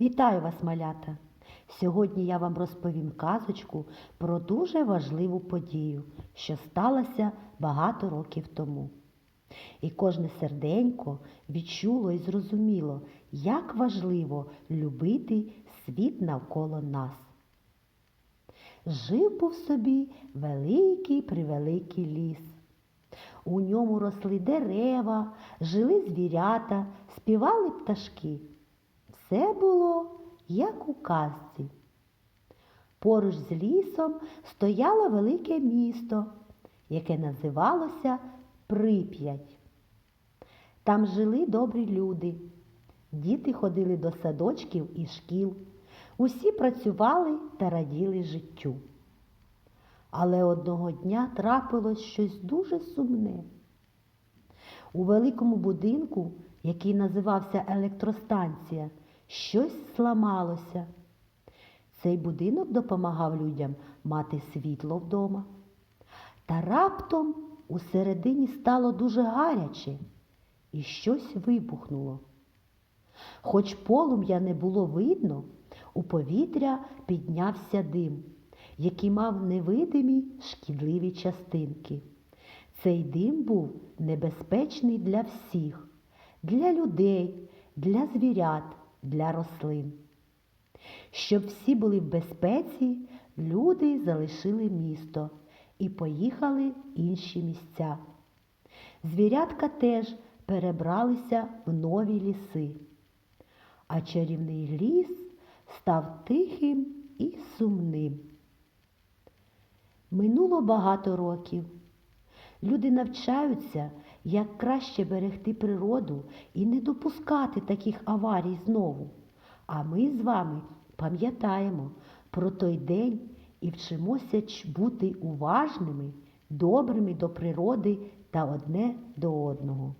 Вітаю вас, малята! Сьогодні я вам розповім казочку про дуже важливу подію, що сталася багато років тому. І кожне серденько відчуло і зрозуміло, як важливо любити світ навколо нас. Жив був собі великий превеликий ліс. У ньому росли дерева, жили звірята, співали пташки. Все було, як у казці. Поруч з лісом стояло велике місто, яке називалося Прип'ять. Там жили добрі люди. Діти ходили до садочків і шкіл. Усі працювали та раділи життю. Але одного дня трапилось щось дуже сумне. У великому будинку, який називався електростанція, щось зламалося. Цей будинок допомагав людям мати світло вдома. Та раптом усередині стало дуже гаряче і щось вибухнуло. Хоч полум'я не було видно, у повітря піднявся дим, який мав невидимі шкідливі частинки. Цей дим був небезпечний для всіх, для людей, для звірят, для рослин. Щоб всі були в безпеці, люди залишили місто і поїхали в інші місця. Звірятка теж перебралися в нові ліси, а чарівний ліс став тихим і сумним. Минуло багато років. Люди навчаються, як краще берегти природу і не допускати таких аварій знову. А ми з вами пам'ятаємо про той день і вчимося бути уважними, добрими до природи та одне до одного.